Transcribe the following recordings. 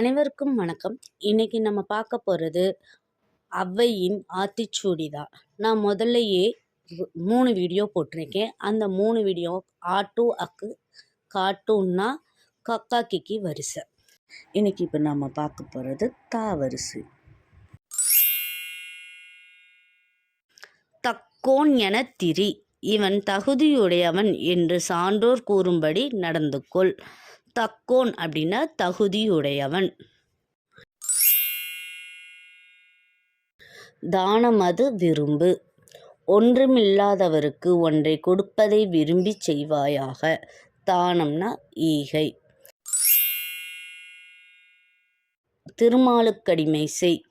அனைவருக்கும் வணக்கம். இன்னைக்கு நம்ம பார்க்க போகிறது அவ்வையின் ஆத்திச்சூடி தான் நான் முதல்லையே மூணு வீடியோ போட்டிருக்கேன். அந்த மூணு வீடியோ ஆட்டு அக்கு காட்டுன்னா கக்கா கிக்கி வரிசை. இன்னைக்கு இப்போ நம்ம பார்க்க போகிறது தா வரிசை. தக்கோன் என திரி. இவன் தகுதியுடையவன் என்று சான்றோர் கூறும்படி நடந்து கொள் தக்கோன் அப்படின்னா தகுதியுடையவன். தானமது விரும்பு. ஒன்றுமில்லாதவருக்கு ஒன்றை கொடுப்பதை விரும்பி செய்வாயாக. தானம்னா ஈகை. திருமாலுக்கடிமை செய்.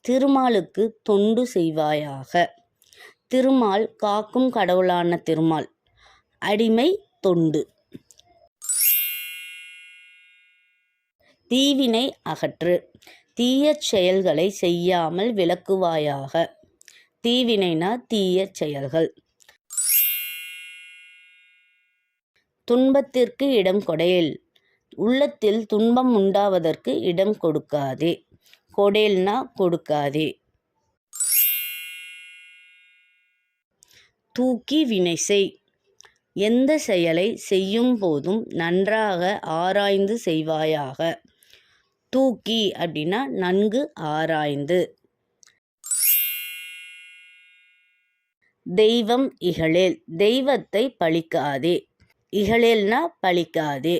திருமாலுக்கு தொண்டு செய்வாயாக. திருமால் காக்கும் கடவுளான திருமால். அடிமை தொண்டு. தீவினை அகற்று. தீய செயல்களை செய்யாமல் விளக்குவாயாக. தீவினைனா தீய செயல்கள். துன்பத்திற்கு இடம் கொடையில். உள்ளத்தில் துன்பம் உண்டாவதற்கு இடம் கொடுக்காதே. கொடேல்னா கொடுக்காதே. தூக்கி வினை செய். எந்த செயலை செய்யும் போதும் நன்றாக ஆராய்ந்து செய்வாயாக. தூக்கி அப்படின்னா நன்கு ஆராய்ந்து. தெய்வம் இகழேல். தெய்வத்தை பழிக்காதே. இகழேல்னா பழிக்காதே.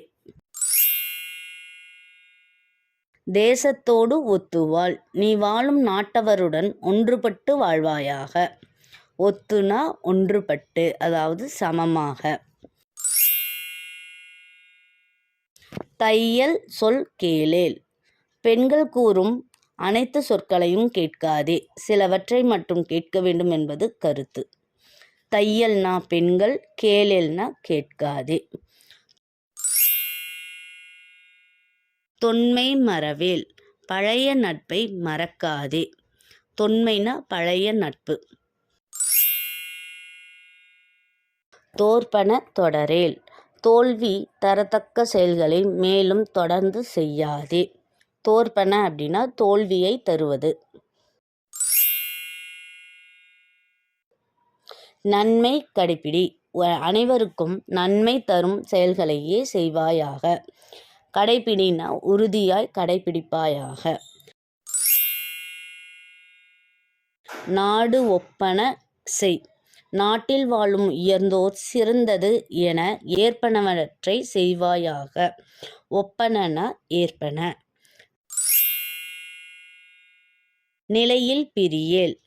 தேசத்தோடு ஒத்துவாள். நீ வாழும் நாட்டவருடன் ஒன்றுபட்டு வாழ்வாயாக. ஒத்துனா ஒன்றுபட்டு அதாவது சமமாக. தையல் சொல் கேளேல். பெண்கள் கூறும் அனைத்து சொற்களையும் கேட்காதே. சிலவற்றை மட்டும் கேட்க வேண்டும் என்பது கருத்து. தையல்னா பெண்கள் கேளல்னா கேட்காதே. தொன்மை மறவேல் பழைய நட்பை மறக்காதே. தொன்மைனா பழைய நட்பு. தோற்பன தொடரேல் தோல்வி தரத்தக்க செயல்களை மேலும் தொடர்ந்து செய்யாதே. தோற்பன அப்படின்னா தோல்வியை தருவது. நன்மை கடைப்பிடி. அனைவருக்கும் நன்மை தரும் செயல்களையே செய்வாயாக. கடைப்பிடினா உறுதியாய் கடைப்பிடிப்பாயாக. நாடு ஒப்பன செய். நாட்டில் வாழும் உயர்ந்தோர் சிறந்தது என ஏற்பனவற்றை செய்வாயாக. ஒப்பனன ஏற்பன. நிலையில் பிரியேல்.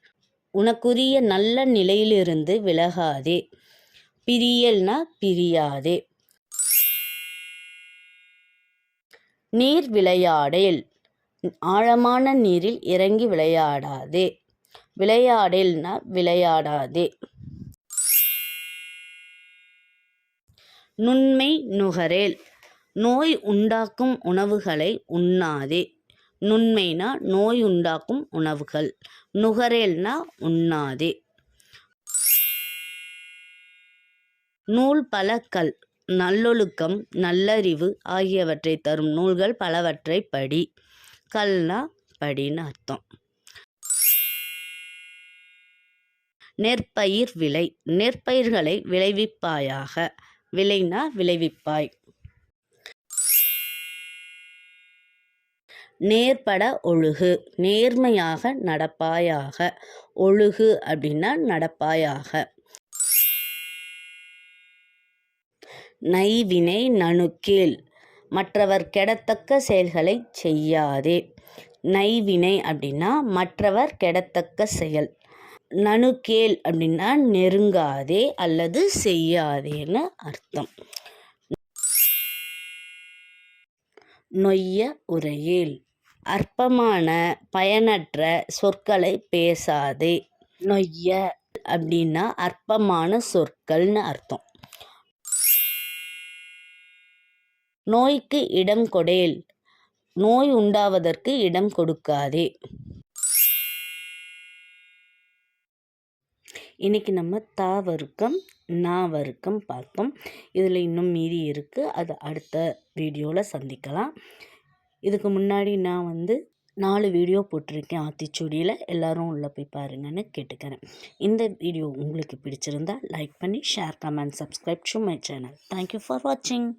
உனக்குரிய நல்ல நிலையிலிருந்து விலகாதே. பிரியல்னா பிரியாதே. நீர் விளையாடேல். ஆழமான நீரில் இறங்கி விளையாடாதே. விளையாடேல்னா விளையாடாதே. நுண்மை நுகரேல். நோய் உண்டாக்கும் உணவுகளை உண்ணாதே. நுண்மைனா நோய் உண்டாக்கும் உணவுகள். நுகரேல்னா உண்ணாதே. நூல் பலக்கல் நல்லொழுக்கம் நல்லறிவு ஆகியவற்றை தரும் நூல்கள் பலவற்றை படி. கல்னா படின்னு அர்த்தம். நெற்பயிர் விலை. நெற்பயிர்களை விளைவிப்பாயாக. விலைனா விளைவிப்பாய். நேர்பட ஒழுகு நேர்மையாக நடப்பாயாக. ஒழுகு அப்படின்னா நடப்பாயாக. நைவினை நணுக்கீழ் மற்றவர் கெடத்தக்க செயல்களை செய்யாதே. நைவினை அப்படின்னா மற்றவர் கெடத்தக்க செயல். நணுக்கேல் அப்படின்னா நெருங்காதே அல்லது செய்யாதேன்னு அர்த்தம். நொய்ய உரையேல் அற்பமான பயனற்ற சொற்களை பேசாதே. நொய்ய. அப்படின்னா அற்பமான சொற்கள்னு அர்த்தம். நோய்க்கு இடம் கொடேல். நோய் உண்டாவதற்கு இடம் கொடுக்காதே. இன்னைக்கு நம்ம தா வர்க்கம் நா வர்க்கம் பார்த்தோம் இதில் இன்னும் மீதி இருக்குது அது அடுத்த வீடியோவில் சந்திக்கலாம். இதுக்கு முன்னாடி நான் வந்து நாலு வீடியோ போட்டிருக்கேன் ஆத்திச்சூடியில். எல்லோரும் உள்ளே போய் பாருங்கன்னு கேட்டுக்கிறேன். இந்த வீடியோ உங்களுக்கு பிடிச்சிருந்தா லைக் பண்ணி share comment subscribe to my channel thank you for வாட்சிங்